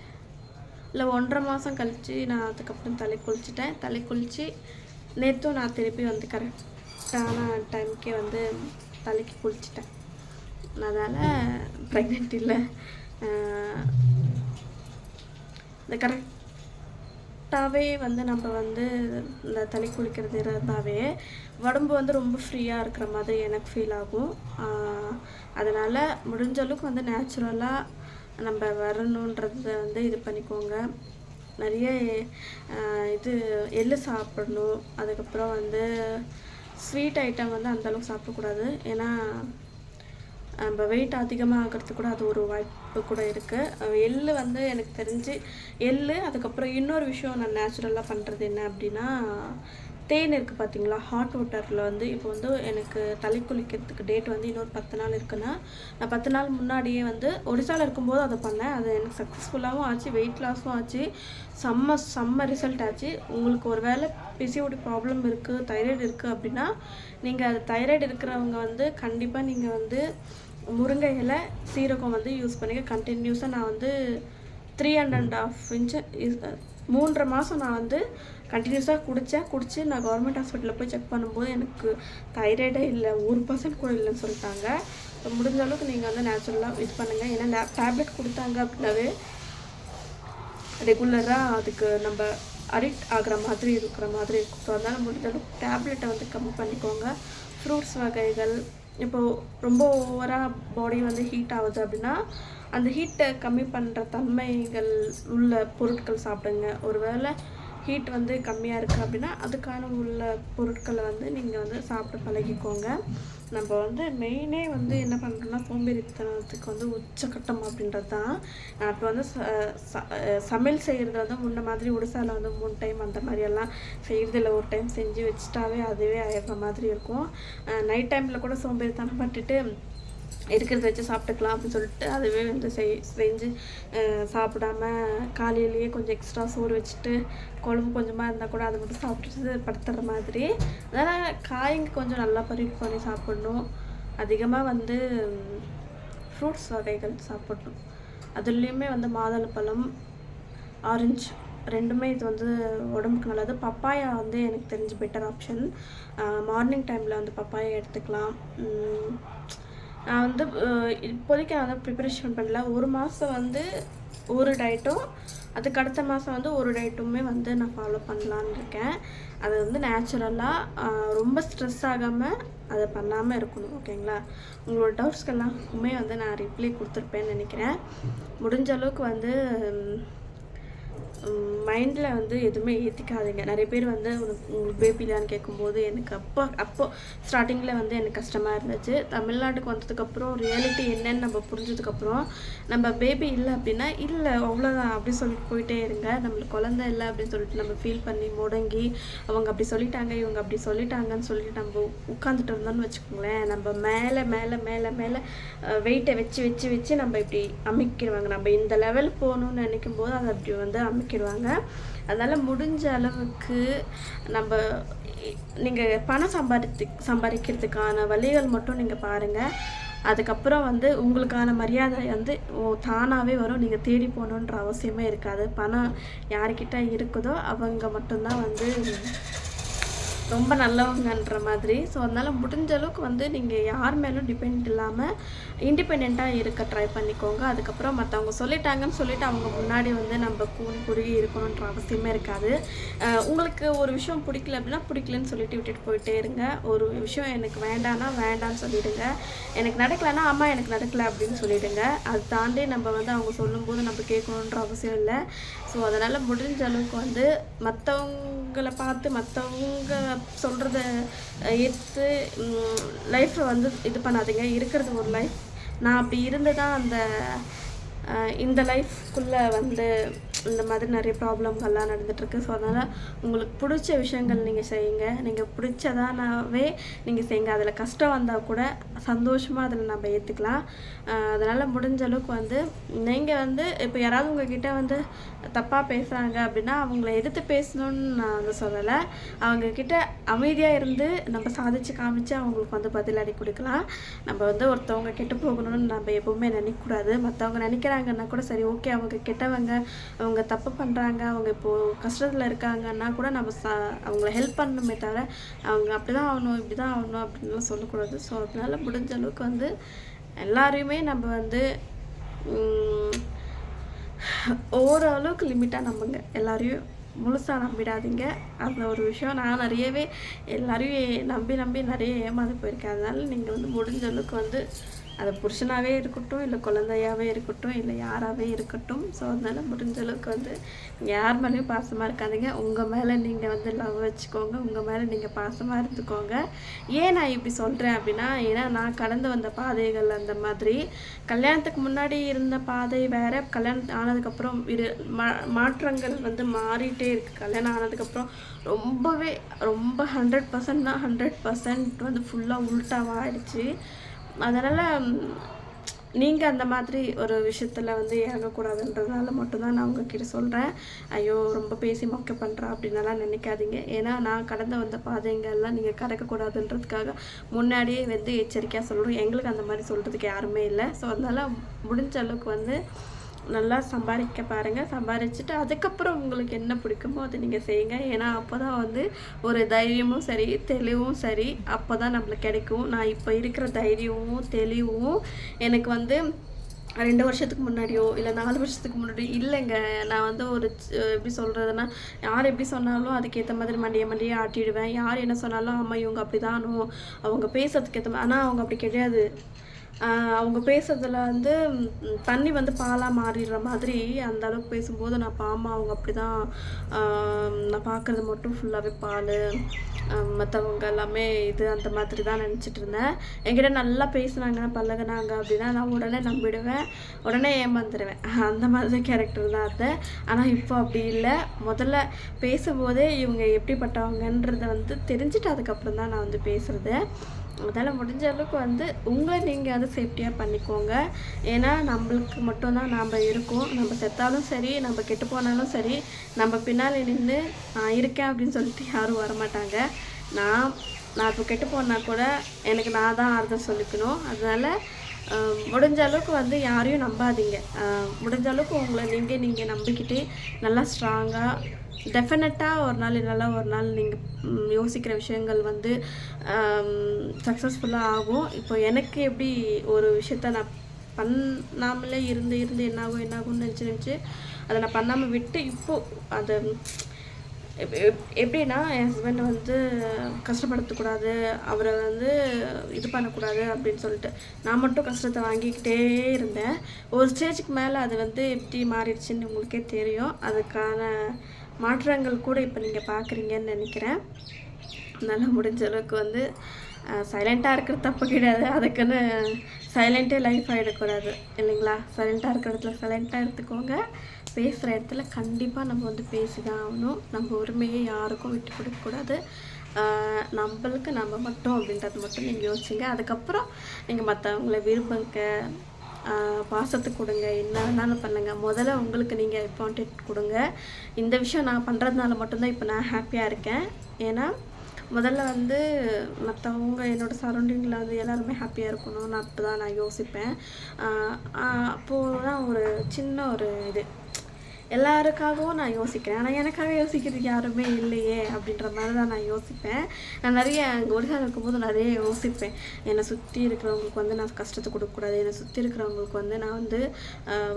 இல்லை ஒன்றரை மாதம் கழித்து நான் அதுக்கப்புறம் தலை குளிச்சிட்டேன். தலை குளித்து நேற்றும் நான் திருப்பி வந்து கரெக்டான டைமுக்கே வந்து தலைக்கு குளிச்சிட்டேன். அதனால் ப்ரெக்னென்ட் இல்லை. இந்த கரெக்ட் கரெக்டாகவே வந்து நம்ம வந்து இந்த தண்ணி குளிக்கிறது இருந்தாவே உடம்பு வந்து ரொம்ப ஃப்ரீயாக இருக்கிற மாதிரி எனக்கு ஃபீல் ஆகும். அதனால் முடிஞ்ச அளவுக்கு வந்து நேச்சுரலாக நம்ம வரணுன்றத வந்து இது பண்ணிக்கோங்க. நிறைய இது எள்ளு சாப்பிடணும். அதுக்கப்புறம் வந்து ஸ்வீட் ஐட்டம் வந்து அந்தளவுக்கு சாப்பிடக்கூடாது. ஏன்னா நம்ம வெயிட் அதிகமாக ஆகிறதுக்கு கூட அது ஒரு வாய்ப்பு கூட இருக்குது எள்ளு வந்து எனக்கு தெரிஞ்சு எள்ளு அதுக்கப்புறம் இன்னொரு விஷயம் நான் நேச்சுரலாக பண்ணுறது என்ன அப்படின்னா தேன் இருக்குது பார்த்தீங்களா ஹாட் வாட்டரில் வந்து இப்போ வந்து எனக்கு தலை குளிக்கிறதுக்கு டேட் வந்து இன்னொரு பத்து நாள் இருக்குன்னா நான் பத்து நாள் முன்னாடியே வந்து ஒடிசாவில் இருக்கும்போது அதை பண்ணேன். அது எனக்கு சக்ஸஸ்ஃபுல்லாகவும் ஆச்சு வெயிட் லாஸும் ஆச்சு. செம்ம செம்ம ரிசல்ட் ஆச்சு. உங்களுக்கு ஒரு வேளை பிசிஓடி ப்ராப்ளம் இருக்குது தைராய்டு இருக்குது அப்படின்னா நீங்கள் அது தைராய்டு இருக்கிறவங்க வந்து கண்டிப்பாக நீங்கள் வந்து முருங்கை இலை சீரகம் வந்து யூஸ் பண்ணிக்க கண்டினியூஸாக நான் வந்து three and and half inch மூன்றரை மாதம் நான் வந்து கண்டினியூஸாக குடித்தேன் குடித்து நான் கவர்மெண்ட் ஹாஸ்பிட்டலில் போய் செக் பண்ணும்போது எனக்கு தைராய்டே இல்லை ஒரு பர்சன்ட் கூட இல்லைன்னு சொல்லிட்டாங்க. முடிஞ்ச அளவுக்கு நீங்கள் வந்து நேச்சுரலாக இது பண்ணுங்கள் ஏன்னா டேப்லெட் கொடுத்தாங்க அப்படின்னாவே ரெகுலராக அதுக்கு நம்ம அடிக்ட் ஆகிற மாதிரி இருக்கிற மாதிரி இருக்கும். ஸோ அதனால் முடிஞ்ச அளவுக்கு டேப்லெட்டை வந்து கம்மி பண்ணிக்கோங்க. ஃப்ரூட்ஸ் வகைகள் இப்போது ரொம்ப ஓவராக பாடி வந்து ஹீட் ஆகுது அப்படின்னா அந்த ஹீட்டை கம்மி பண்ணுற தன்மைகள் உள்ள பொருட்கள் சாப்பிடுங்க. ஒருவேளை ஹீட் வந்து கம்மியாக இருக்குது அப்படின்னா அதுக்கான உள்ள பொருட்களை வந்து நீங்கள் வந்து சாப்பிட்டு பழகிக்கோங்க. நம்ம வந்து மெயினே வந்து என்ன பண்ணுறோம்னா சோம்பேறித்தனத்துக்கு வந்து உச்சக்கட்டம் அப்படின்றது தான் நான் இப்போ வந்து ச ச சமையல் செய்கிறது வந்து முன்ன மாதிரி உடுசால வந்து மூணு டைம் அந்த மாதிரியெல்லாம் செய்கிறதில்ல ஒரு டைம் செஞ்சு வச்சுட்டாவே அதுவே ஆயிடுற மாதிரி இருக்கும். நைட் டைமில் கூட சோம்பேறித்தனம் பட்டுட்டு இருக்கிறத வச்சு சாப்பிட்டுக்கலாம் அப்படின்னு சொல்லிட்டு அதுவே வந்து செய் செஞ்சு சாப்பிடாம காலையிலேயே கொஞ்சம் எக்ஸ்ட்ரா சோறு வச்சுட்டு குழம்பு கொஞ்சமாக இருந்தால் கூட அதை மட்டும் சாப்பிட்டு படுத்துற மாதிரி. அதனால் காய்ங்க கொஞ்சம் நல்லா பறிவு பண்ணி சாப்பிட்ணும். அதிகமாக வந்து ஃப்ரூட்ஸ் வகைகள் சாப்பிடணும். அதுலேயுமே வந்து மாதுளப்பழம் ஆரஞ்சு ரெண்டுமே இது வந்து உடம்புக்கு நல்லது. பப்பாயா வந்து எனக்கு தெரிஞ்சு பெட்டர் ஆப்ஷன் மார்னிங் டைமில் வந்து பப்பாயா எடுத்துக்கலாம். நான் வந்து இப்போதைக்கு நான் வந்து ப்ரிப்பரேஷன் பண்ணல. ஒரு மாதம் வந்து ஒரு டயட்டும் அதுக்கு அடுத்த மாதம் வந்து ஒரு டயட்டுமே வந்து நான் ஃபாலோ பண்ணலான்னு இருக்கேன். அது வந்து நேச்சுரலாக ரொம்ப ஸ்ட்ரெஸ் ஆகாமல் அதை பண்ணாமல் இருக்கணும் ஓகேங்களா உங்களோட டவுட்ஸ்க்கெல்லாமே வந்து நான் ரிப்ளை கொடுத்துருப்பேன்னு நினைக்கிறேன். முடிஞ்ச அளவுக்கு வந்து மைண்டில் வந்து எதுவுமே ஏற்றிக்காதீங்க நிறைய பேர் வந்து உனக்கு உங்களுக்கு பேபிலான்னு கேட்கும்போது எனக்கு அப்போ அப்போ ஸ்டார்டிங்கில் வந்து எனக்கு கஷ்டமாக இருந்துச்சு. தமிழ்நாட்டுக்கு வந்ததுக்கப்புறம் ரியாலிட்டி என்னன்னு நம்ம புரிஞ்சதுக்கப்புறம் நம்ம பேபி இல்லை அப்படின்னா இல்லை அவ்வளோதான் அப்படி சொல்லிட்டு போயிட்டே இருங்க. நம்மளுக்கு குழந்த இல்லை அப்படின்னு சொல்லிட்டு நம்ம ஃபீல் பண்ணி முடங்கி அவங்க அப்படி சொல்லிட்டாங்க இவங்க அப்படி சொல்லிட்டாங்கன்னு சொல்லிட்டு நம்ம உட்காந்துட்டு இருந்தோம்னு வச்சுக்கோங்களேன் நம்ம மேலே மேலே மேலே மேலே வெயிட்டை வச்சு வச்சு வச்சு நம்ம இப்படி அமைக்கிடுவாங்க நம்ம இந்த லெவலுக்கு போகணும்னு நினைக்கும் போது அதை அப்படி வந்து காமிக்கிடுவாங்க அதனால் முடிஞ்ச அளவுக்கு நம்ம நீங்கள் பணம் சம்பாதித்து சம்பாதிக்கிறதுக்கான வழிகள் மட்டும் நீங்கள் பாருங்கள் அதுக்கப்புறம் வந்து உங்களுக்கான மரியாதை வந்து தானாகவே வரும். நீங்கள் தேடி போகணுன்ற அவசியமே இருக்காது. பணம் யார்கிட்ட இருக்குதோ அவங்க மட்டும்தான் வந்து ரொம்ப நல்லவங்கன்ற மாதிரி. ஸோ அதனால் முடிஞ்ச அளவுக்கு வந்து நீங்கள் யார் மேலும் டிபெண்ட் இல்லாமல் இண்டிபெண்ட்டாக இருக்க ட்ரை பண்ணிக்கோங்க. அதுக்கப்புறம் மற்றவங்க சொல்லிட்டாங்கன்னு சொல்லிட்டு அவங்க முன்னாடி வந்து நம்ம கூடி குறுகி இருக்கணுன்ற அவசியமே இருக்காது. உங்களுக்கு ஒரு விஷயம் பிடிக்கல அப்படின்னா பிடிக்கலன்னு சொல்லிட்டு விட்டுட்டு போயிட்டே இருங்க. ஒரு விஷயம் எனக்கு வேண்டாம்னா வேண்டாம்னு சொல்லிவிடுங்க எனக்கு நடக்கலைன்னா அம்மா எனக்கு நடக்கலை அப்படின்னு சொல்லிவிடுங்க அது தாண்டி நம்ம வந்து அவங்க சொல்லும்போது நம்ம கேட்கணுன்ற அவசியம் இல்லை. ஸோ அதனால் முடிஞ்ச அளவுக்கு வந்து மற்றவங்களை பார்த்து மற்றவங்க சொல்கிறத ஏற்று லைஃப்பை வந்து இது பண்ணாதீங்க. இருக்கிறது ஒரு லைஃப் நான் அப்படி இருந்து தான் அந்த இந்த லைஃப்குள்ளே வந்து இந்த மாதிரி நிறைய ப்ராப்ளம்கள்லாம் நடந்துகிட்ருக்கு ஸோ அதனால் உங்களுக்கு பிடிச்ச விஷயங்கள் நீங்கள் செய்யுங்க. நீங்கள் பிடிச்சதானாவே நீங்கள் செய்யுங்க. அதில் கஷ்டம் வந்தால் கூட சந்தோஷமாக அதில் நம்ம ஏற்றுக்கலாம் அதனால் முடிஞ்ச அளவுக்கு வந்து நீங்கள் வந்து இப்போ யாராவது உங்ககிட்ட வந்து தப்பாக பேசுகிறாங்க அப்படின்னா அவங்கள எதிர்த்து பேசணும்னு நான் வந்து சொல்லலை. அவங்கக்கிட்ட அமைதியாக இருந்து நம்ம சாதித்து காமிச்சு அவங்களுக்கு வந்து பதிலடி கொடுக்கலாம். நம்ம வந்து ஒருத்தவங்க கெட்டு போகணும்னு நம்ம எப்போவுமே நினைக்கக்கூடாது மற்றவங்க நினைக்கிறாங்கன்னா கூட சரி ஓகே அவங்க கெட்டவங்க அவங்க தப்பு பண்ணுறாங்க அவங்க இப்போது கஷ்டத்தில் இருக்காங்கன்னா கூட நம்ம ச அவங்கள ஹெல்ப் பண்ணணுமே தவிர அவங்க அப்படி தான் ஆகணும் இப்படி தான் ஆகணும் அப்படின்லாம் சொல்லக்கூடாது. ஸோ அதனால் முடிஞ்ச அளவுக்கு வந்து எல்லாரையுமே நம்ம வந்து ஓரளவுக்கு லிமிட்டாக நம்புங்க. எல்லாரையும் முழுசாக நம்பிடாதீங்க. அந்த ஒரு விஷயம் நான் நிறையவே எல்லாரையும் நம்பி நம்பி நிறைய ஏமாந்து போயிருக்கேன். அதனால நீங்கள் வந்து முடிஞ்ச அளவுக்கு வந்து அது புருஷனாகவே இருக்கட்டும் இல்லை குழந்தையாகவே இருக்கட்டும் இல்லை யாராகவே இருக்கட்டும். ஸோ அதனால் முடிஞ்ச அளவுக்கு வந்து யார் மேலேயும் பாசமாக இருக்காதீங்க. உங்கள் மேலே நீங்கள் வந்து லவ் வச்சுக்கோங்க. உங்கள் மேலே நீங்கள் பாசமாக இருந்துக்கோங்க. ஏன் நான் இப்படி சொல்கிறேன் அப்படின்னா ஏன்னா நான் கடந்து வந்த பாதைகள் அந்த மாதிரி. கல்யாணத்துக்கு முன்னாடி இருந்த பாதை வேறு. கல்யாணம் ஆனதுக்கப்புறம் இரு மா மாற்றங்கள் வந்து மாறிட்டே இருக்குது கல்யாணம் ஆனதுக்கப்புறம் ரொம்பவே ரொம்ப ஹண்ட்ரட் பர்சன்ட்னா ஹண்ட்ரட் பர்சன்ட் வந்து ஃபுல்லாக உள்டாவாக ஆயிடுச்சு. அதனால் நீங்கள் அந்த மாதிரி ஒரு விஷயத்தில் வந்து இறங்கக்கூடாதுன்றதுனால மட்டும்தான் நான் உங்ககிட்ட சொல்கிறேன் ஐயோ ரொம்ப பேசி மொக்க பண்ணுறா அப்படின்னலாம் நினைக்காதீங்க. ஏன்னா நான் கடந்து வந்த பாதைங்கள்லாம் நீங்கள் கடக்கக்கூடாதுன்றதுக்காக முன்னாடியே வந்து எச்சரிக்கையாக சொல்கிறோம் எங்களுக்கு அந்த மாதிரி சொல்கிறதுக்கு யாருமே இல்லை. ஸோ அதனால் முடிஞ்ச அளவுக்கு வந்து நல்லா சம்பாதிக்க பாருங்கள் சம்பாதிச்சுட்டு அதுக்கப்புறம் உங்களுக்கு என்ன பிடிக்குமோ அதை நீங்கள் செய்யுங்க. ஏன்னா அப்போ தான் வந்து ஒரு தைரியமும் சரி தெளிவும் சரி அப்போ தான் நம்மளுக்கு கிடைக்கும். நான் இப்போ இருக்கிற தைரியமும் தெளிவும் எனக்கு வந்து ரெண்டு வருஷத்துக்கு முன்னாடியோ இல்லை நாலு வருஷத்துக்கு முன்னாடியோ இல்லைங்க. நான் வந்து ஒரு எப்படி சொல்கிறதுனா யார் எப்படி சொன்னாலும் அதுக்கேற்ற மாதிரி மண்டியை மண்டியை ஆட்டிடுவேன். யார் என்ன சொன்னாலும் அம்மா இவங்க அப்படி தானும் அவங்க பேசுறதுக்கு ஏற்ற மாதிரி ஆனால் அவங்க அப்படி கிடையாது. அவங்க பேசுறதுல வந்து தண்ணி வந்து பாலாக மாறிடுற மாதிரி அந்த அளவுக்கு பேசும்போது நான் பாமா அவங்க அப்படி தான் நான் பார்க்குறது மட்டும் ஃபுல்லாகவே பால் மற்றவங்க எல்லாமே இது அந்த மாதிரி தான் நினச்சிட்டு இருந்தேன். என்கிட்ட நல்லா பேசுனாங்க பழகுனாங்க அப்படின்னா நான் உடனே நம்பிடுவேன் உடனே ஏமாந்துடுவேன் அந்த மாதிரி கேரக்டர் தான் அது. ஆனால் இப்போ அப்படி இல்லை. முதல்ல பேசும்போதே இவங்க எப்படிப்பட்டவங்கன்றத வந்து தெரிஞ்சுட்டு அதுக்கப்புறம் தான் நான் வந்து பேசுகிறது அதனால் முடிஞ்ச அளவுக்கு வந்து உங்களை நீங்கள் வந்து சேஃப்டியாக பண்ணிக்கோங்க. ஏன்னா நம்மளுக்கு மட்டும்தான் நாம் இருக்கோம். நம்ம செத்தாலும் சரி நம்ம கெட்டு போனாலும் சரி நம்ம பின்னாடி நின்று நான் இருக்கேன் அப்படின்னு சொல்லிட்டு யாரும் வரமாட்டாங்க. நான் நான் இப்போ கெட்டு போனால் கூட எனக்கு நான் தான் ஆறுதல் சொல்லிக்கணும். அதனால் முடிஞ்ச அளவுக்கு வந்து யாரையும் நம்பாதீங்க. முடிஞ்ச அளவுக்கு உங்களை நீங்கள் நீங்கள் நம்பிக்கிட்டு நல்லா ஸ்ட்ராங்காக டெஃபினட்டாக ஒரு நாள் இல்லைனா ஒரு நாள் நீங்கள் யோசிக்கிற விஷயங்கள் வந்து சக்ஸஸ்ஃபுல்லாக ஆகும். இப்போ எனக்கு எப்படி ஒரு விஷயத்த நான் பண்ணாமலே இருந்து இருந்து என்னாகும் என்னாகும்னு நினச்சி நினச்சி அதை நான் பண்ணாமல் விட்டு இப்போது அதை எப்- எப்படின்னா என் ஹஸ்பண்ட் வந்து கஷ்டப்படுத்தக்கூடாது அவரை வந்து இது பண்ணக்கூடாது அப்படின்னு சொல்லிட்டு நான் மட்டும் கஷ்டத்தை வாங்கிக்கிட்டே இருந்தேன். ஒரு ஸ்டேஜுக்கு மேலே அது வந்து எப்படி மாறிடுச்சுன்னு உங்களுக்கே தெரியும். அதுக்கான மாற்றங்கள் கூட இப்போ நீங்கள் பார்க்குறீங்கன்னு நினைக்கிறேன். நல்லா முடிஞ்ச அளவுக்கு வந்து சைலண்ட்டாக இருக்கிறது தப்பு கிடையாது. அதுக்குன்னு சைலண்ட்டே லைஃப் ஆகிடக்கூடாது இல்லைங்களா? சைலண்ட்டாக இருக்கிற இடத்துல சைலண்ட்டாக எடுத்துக்கோங்க. பேசுகிற இடத்துல கண்டிப்பாக நம்ம வந்து பேசி தான் ஆகணும். நம்ம உரிமையை யாருக்கும் விட்டு கொடுக்கக்கூடாது நம்மளுக்கு நம்ம மட்டும் அப்படின்றது மட்டும் நீங்கள் யோசிச்சுங்க. அதுக்கப்புறம் நீங்கள் மற்றவங்கள விரும்புங்க. பாசத்தை கொடுங்க. என்ன வேணாலும் பண்ணுங்கள் முதல்ல உங்களுக்கு நீங்கள் இம்பார்ட்டன்ட் கொடுங்க. இந்த விஷயம் நான் பண்ணுறதுனால மட்டும்தான் இப்போ நான் ஹாப்பியாக இருக்கேன். ஏன்னா முதல்ல வந்து மற்றவங்க என்னோட சரௌண்டிங்கில் வந்து எல்லாருமே ஹாப்பியாக இருக்கணும். நான் அப்போ தான் நான் யோசிப்பேன். அப்போது தான் ஒரு சின்ன ஒரு இது. எல்லாருக்காகவும் நான் யோசிக்கிறேன். ஆனால் எனக்காக யோசிக்கிறதுக்கு யாருமே இல்லையே அப்படின்ற மாதிரி தான் நான் யோசிப்பேன். நான் நிறைய அங்கே ஒரிசாவில் இருக்கும்போது நிறைய யோசிப்பேன். என்னை சுற்றி இருக்கிறவங்களுக்கு வந்து நான் கஷ்டத்தை கொடுக்கக்கூடாது. என்னை சுற்றி இருக்கிறவங்களுக்கு வந்து நான் வந்து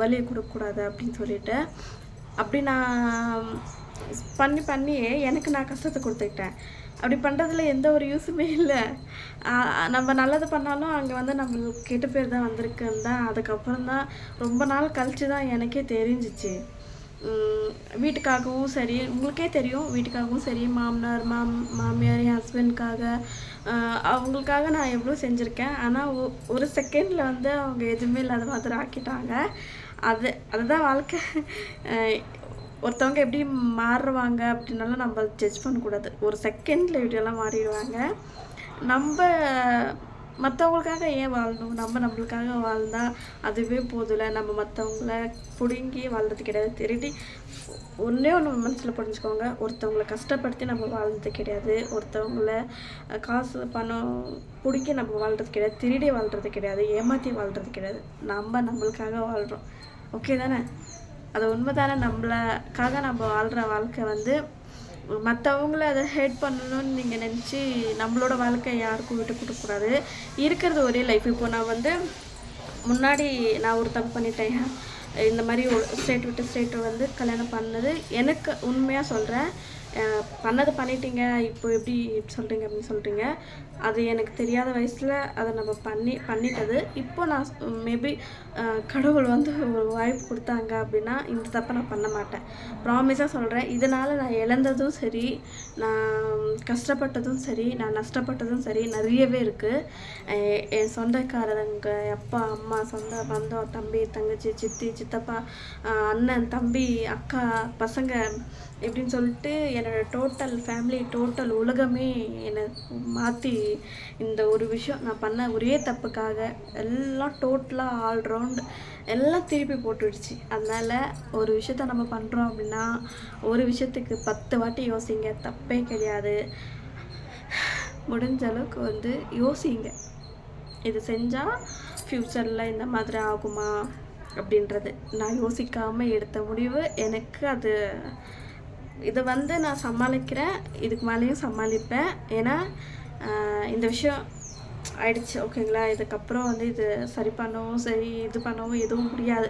வலியை கொடுக்கக்கூடாது அப்படின்னு சொல்லிட்டு. அப்படி நான் பண்ணி பண்ணியே எனக்கு நான் கஷ்டத்தை கொடுத்துக்கிட்டேன். அப்படி பண்ணுறதுல எந்த ஒரு யூஸுமே இல்லை. நம்ம நல்லது பண்ணாலும் அங்கே வந்து நம்மளுக்கு கெட்ட பேர் தான் வந்திருக்குன்னு தான். அதுக்கப்புறம் தான் ரொம்ப நாள் கழிச்சு தான் எனக்கே தெரிஞ்சிச்சு. வீட்டுக்காகவும் சரி உங்களுக்கே தெரியும் வீட்டுக்காகவும் சரி மாமனார் மாம் மாமியார் என் ஹஸ்பண்ட்காக அவங்களுக்காக நான் எவ்வளோ செஞ்சுருக்கேன். ஆனால் ஒரு செகண்டில் வந்து அவங்க எதுவுமே இல்லாத மாதிரி ஆக்கிட்டாங்க. அது அதுதான் வாழ்க்கை. ஒருத்தவங்க எப்படி மாறுவாங்க அப்படின்னாலும் நம்ம ஜட்ஜ் பண்ணக்கூடாது. ஒரு செகண்டில் இப்படியெல்லாம் மாறிடுவாங்க. நம்ம மற்றவங்களுக்காக ஏன் வாழணும் நம்ம நம்மளுக்காக வாழ்ந்தால் அதுவே போதும்ல. நம்ம மற்றவங்கள பிடுங்கி வாழ்றது கிடையாது. திருடி ஒன்றே ஒன்று மனசில் புரிஞ்சுக்கோங்க. ஒருத்தவங்கள கஷ்டப்படுத்தி நம்ம வாழ்ந்தது கிடையாது. ஒருத்தவங்கள காசு பணம் பிடிங்கி நம்ம வாழ்றது கிடையாது. திருடி வாழ்றது கிடையாது. ஏமாற்றி வாழ்றது கிடையாது. நம்ம நம்மளுக்காக வாழ்கிறோம் ஓகே தானே? அது உண்மைதானே? நம்மளுக்காக நம்ம வாழ்கிற வாழ்க்கை வந்து மற்றவங்கள அதை ஹேட் பண்ணணும்னு நீங்கள் நினச்சி நம்மளோட வாழ்க்கை யாருக்கும் விட்டு கொடுக்கக்கூடாது இருக்கிறது ஒரே லைஃப் இப்போ நான் வந்து முன்னாடி நான் ஒரு தப்பு பண்ணிட்டேன். இந்த மாதிரி ஒரு ஸ்டேட் விட்டு ஸ்டேட் வந்து கல்யாணம் பண்ணது. எனக்கு உண்மையாக சொல்கிறேன் பண்ணது பண்ணிட்டீங்க இப்போ எப்படி சொல்கிறீங்க அப்படின்னு சொல்கிறீங்க அது எனக்கு தெரியாத வயசில் அதை நம்ம பண்ணி பண்ணிட்டது. இப்போ நான் மேபி கடவுள் வந்து ஒரு வாய்ப்பு கொடுத்தாங்க அப்படின்னா இந்த தப்பை நான் பண்ண மாட்டேன். ப்ராமிஸாக சொல்கிறேன் இதனால் நான் இழந்ததும் சரி நான் கஷ்டப்பட்டதும் சரி நான் நஷ்டப்பட்டதும் சரி நிறையவே இருக்குது என் சொந்தக்காரங்க அப்பா அம்மா சொந்த பந்தம் தம்பி தங்கச்சி சித்தி சித்தப்பா அண்ணன் தம்பி அக்கா பசங்க இப்படின்னு சொல்லிட்டு என்னோட டோட்டல் ஃபேமிலி டோட்டல் உலகமே என்னை மாற்றி இந்த ஒரு விஷயம் நான் பண்ண ஒரே தப்புக்காக எல்லாம் டோட்டலாக ஆல்ரவுண்ட் எல்லாம் திருப்பி போட்டுடுச்சு. அதனால் ஒரு விஷயத்த நம்ம பண்ணுறோம் அப்படின்னா ஒரு விஷயத்துக்கு பத்து வாட்டி யோசிங்க. தப்பே கிடையாது. முடிஞ்ச அளவுக்கு வந்து யோசிங்க. இது செஞ்சால் ஃப்யூச்சரில் இந்த மாதிரி ஆகுமா அப்படின்றது. நான் யோசிக்காமல் எடுத்த முடிவு எனக்கு அது. இதை வந்து நான் சமாளிக்கிறேன். இதுக்கு மேலேயும் சமாளிப்பேன். ஏன்னா இந்த விஷயம் ஆயிடுச்சு ஓகேங்களா? இதுக்கப்புறம் வந்து இது சரி பண்ணவும் சரி இது பண்ணவும் எதுவும் முடியாது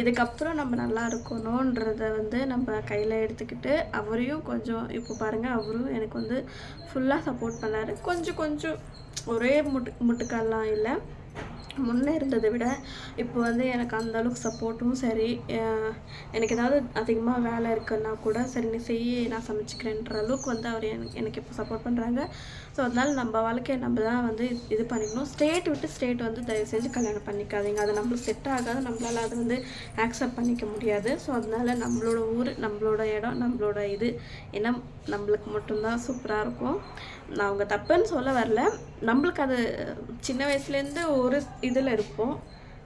இதுக்கப்புறம் நம்ம நல்லா இருக்கணுன்றத வந்து நம்ம கையில் எடுத்துக்கிட்டு அவரையும் கொஞ்சம் இப்போ பாருங்கள் அவரும் எனக்கு வந்து ஃபுல்லாக சப்போர்ட் பண்ணார். கொஞ்சம் கொஞ்சம் ஒரே முட்டு முட்டுக்கெல்லாம் இல்லை. முன்னே இருந்ததை விட இப்போ வந்து எனக்கு அந்த அளவுக்கு சப்போர்ட்டும் சரி. எனக்கு ஏதாவது அதிகமாக வேலை இருக்குன்னா கூட சரி நீ செய்ய நான் சமைச்சிக்கிறேன்ற அளவுக்கு வந்து அவர் எனக்கு எனக்கு இப்போ சப்போர்ட் பண்ணுறாங்க ஸோ அதனால நம்ம வாழ்க்கையை நம்ம தான் வந்து இது பண்ணிக்கணும். ஸ்டேட் விட்டு ஸ்டேட் வந்து தயவு செஞ்சு கல்யாணம் பண்ணிக்காதீங்க. அது நம்மளுக்கு செட் ஆகாது. நம்மளால் அது வந்து ஆக்செப்ட் பண்ணிக்க முடியாது. ஸோ அதனால நம்மளோட ஊர் நம்மளோட இடம் நம்மளோட இது இனம் நம்மளுக்கு மட்டும்தான் சூப்பராக இருக்கும். நான் அவங்க தப்புன்னு சொல்ல வரல. நம்மளுக்கு அது சின்ன வயசுலேருந்து ஒரு இதில் இருப்போம்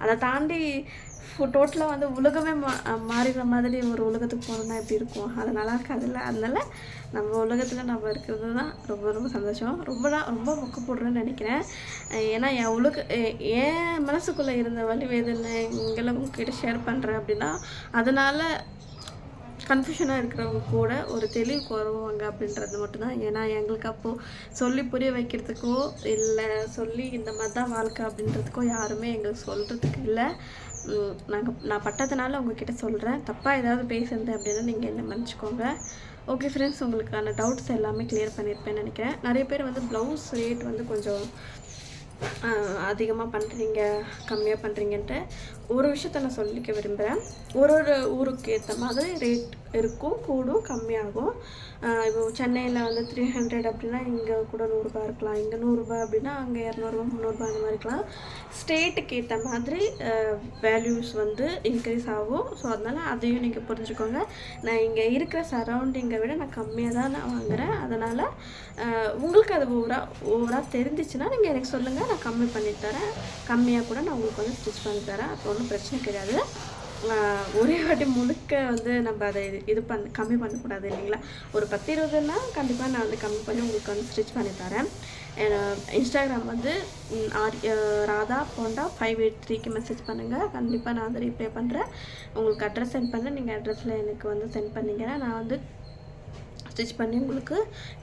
அதை தாண்டி டோட்டலாக வந்து உலகமே மா மாறிடுற மாதிரி ஒரு உலகத்துக்கு போனோம்னா எப்படி இருக்கும்? அது நல்லா இருக்காதுல்ல? அதனால நம்ம உலகத்தில் நம்ம இருக்கிறது தான் ரொம்ப ரொம்ப சந்தோஷம். ரொம்ப நான் ரொம்ப மொக்க போடுறேன்னு நினைக்கிறேன். ஏன்னா என் உலக என் மனசுக்குள்ளே இருந்த வழி வேதனை இங்கெல்லாம் உங்ககிட்ட ஷேர் பண்ணுறேன் அப்படின்னா அதனால் கன்ஃபியூஷனாக இருக்கிறவங்க கூட ஒரு தெளிவுக்கு வருவாங்க அப்படின்றது மட்டும்தான். ஏன்னா எங்களுக்கு அப்போது சொல்லி புரிய வைக்கிறதுக்கோ இல்லை சொல்லி இந்த மாதிரி தான் வாழ்க்கை அப்படின்றதுக்கோ யாருமே எங்களுக்கு சொல்கிறதுக்கு இல்லை. நாங்கள் நான் பட்டதுனால உங்ககிட்ட சொல்கிறேன் தப்பாக ஏதாவது பேசுனது அப்படின்னா நீங்கள் என்ன மன்னிச்சிக்கோங்க. ஓகே ஃப்ரெண்ட்ஸ் உங்களுக்கான டவுட்ஸ் எல்லாமே கிளியர் பண்ணியிருப்பேன்னு நினைக்கிறேன். நிறைய பேர் வந்து ப்ளவுஸ் ரேட் வந்து கொஞ்சம் அதிகமாக பண்ணுறீங்க கம்மியாக பண்ணுறீங்கன்ட்டு ஒரு விஷயத்த நான் சொல்லிக்க விரும்புகிறேன் ஒரு ஒரு ஊருக்கு ஏற்ற மாதிரி ரேட் இருக்கும் கூடும் கம்மியாகும். இப்போ சென்னையில் வந்து த்ரீ ஹண்ட்ரட் அப்படின்னா இங்கே கூட நூறுரூபா இருக்கலாம். இங்கே நூறுரூபா அப்படின்னா அங்கே இரநூறுபா முந்நூறுபா அந்த மாதிரி இருக்கலாம். ஸ்டேட்டுக்கு ஏற்ற மாதிரி வேல்யூஸ் வந்து இன்க்ரீஸ் ஆகும். ஸோ அதனால் அதையும் நீங்கள் புரிஞ்சுக்கோங்க. நான் இங்கே இருக்கிற சரௌண்டிங்கை விட நான் கம்மியாக தான் நான் வாங்குகிறேன் அதனால் உங்களுக்கு அது ஓவராக ஓவராக தெரிஞ்சிச்சுன்னா நீங்கள் எனக்கு சொல்லுங்கள் நான் கம்மி பண்ணி தரேன். கம்மியாக கூட நான் உங்களுக்கு வந்து ஸ்டிச் பண்ணி தரேன். அது ஒன்றும் பிரச்சனை கிடையாது. ஒரே வாட்டி முழுக்க வந்து நம்ம அதை இது- இது பண்ண கம்மி பண்ணக்கூடாது இல்லைங்களா? ஒரு பத்து இருபதுன்னா கண்டிப்பாக நான் வந்து கம்மி பண்ணி உங்களுக்கு வந்து ஸ்டிச் பண்ணி தரேன். இன்ஸ்டாகிராம் வந்து R Radha Bonda five eight த்ரீக்கு மெசேஜ் பண்ணுங்கள் கண்டிப்பாக நான் வந்து ரீப்ளை பண்ணுறேன் உங்களுக்கு அட்ரஸ் சென்ட் பண்ணுறேன் நீங்கள் அட்ரஸில் எனக்கு வந்து சென்ட் பண்ணிங்கன்னா நான் வந்து ஸ்டிச் பண்ணி உங்களுக்கு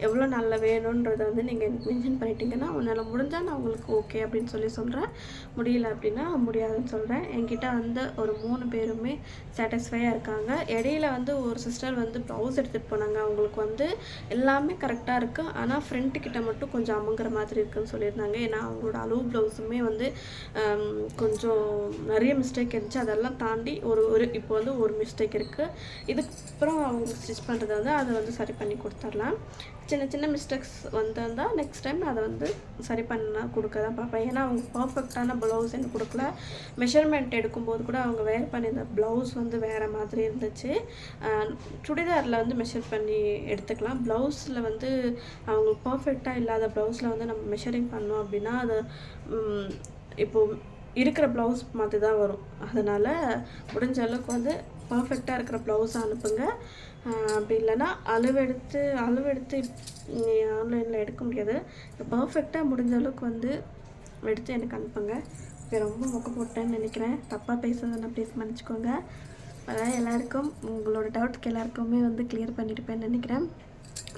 எவ்வளோ நல்லா வேணுன்றதை வந்து நீங்கள் மென்ஷன் பண்ணிட்டீங்கன்னா உன்னால் முடிஞ்சால் நான் உங்களுக்கு ஓகே அப்படின்னு சொல்லி சொல்கிறேன் முடியல அப்படின்னா முடியாதுன்னு சொல்கிறேன் என்கிட்ட வந்து ஒரு மூணு பேருமே சாட்டிஸ்ஃபையாக இருக்காங்க. இடையில வந்து ஒரு சிஸ்டர் வந்து ப்ளவுஸ் எடுத்துகிட்டு போனாங்க. அவங்களுக்கு வந்து எல்லாமே கரெக்டாக இருக்குது ஆனால் ஃப்ரண்ட் கிட்ட மட்டும் கொஞ்சம் அமுங்குற மாதிரி இருக்குன்னு சொல்லியிருந்தாங்க. ஏன்னா அவங்களோட அளவு ப்ளவுஸுமே வந்து கொஞ்சம் நிறைய மிஸ்டேக் இருந்துச்சு. அதெல்லாம் தாண்டி ஒரு ஒரு இப்போ வந்து ஒரு மிஸ்டேக் இருக்குது இதுக்கப்புறம் அவங்க ஸ்டிச் பண்ணுறது வந்து அதை வந்து சரி பண்ணி பண்ணி கொடுத்துர்லாம் சின்ன சின்ன மிஸ்டேக்ஸ் வந்திருந்தால் நெக்ஸ்ட் டைம் அதை வந்து சரி பண்ண கொடுக்க தான் பார்ப்பேன் ஏன்னா அவங்க பர்ஃபெக்டான ப்ளவுஸ் எனக்கு கொடுக்கல. மெஷர்மெண்ட் எடுக்கும்போது கூட அவங்க வேர் பண்ணியிருந்த ப்ளவுஸ் வந்து வேறு மாதிரி இருந்துச்சு. சுடிதாரில் வந்து மெஷர் பண்ணி எடுத்துக்கலாம். ப்ளவுஸில் வந்து அவங்க பர்ஃபெக்டாக இல்லாத ப்ளவுஸில் வந்து நம்ம மெஷரிங் பண்ணோம் அப்படின்னா அது இப்போது இருக்கிற ப்ளவுஸ் மாதிரி தான் வரும். அதனால் முடிஞ்ச அளவுக்கு வந்து பர்ஃபெக்டாக இருக்கிற ப்ளவுஸை அனுப்புங்க. அப்படி இல்லைன்னா அளவெடுத்து அளவெடுத்து ஆன்லைனில் எடுக்க முடியாது. பர்ஃபெக்டாக முடிஞ்ச அளவுக்கு வந்து எடுத்து எனக்கு அனுப்புங்க. இப்போ ரொம்ப மொக்க போட்டேன்னு நினைக்கிறேன். தப்பாக பேசுறதுன்னா ப்ளீஸ் மன்னிச்சிக்கோங்க. அதான் எல்லாருக்கும் உங்களோட டவுட்க்கு எல்லாருக்குமே வந்து கிளியர் பண்ணியிருப்பேன்னு நினைக்கிறேன்.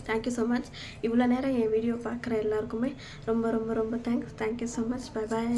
தேங்க்யூ ஸோ மச் இவ்வளோ நேரம் என் வீடியோ பார்க்குற எல்லாருக்குமே ரொம்ப ரொம்ப ரொம்ப thanks thank you so much bye bye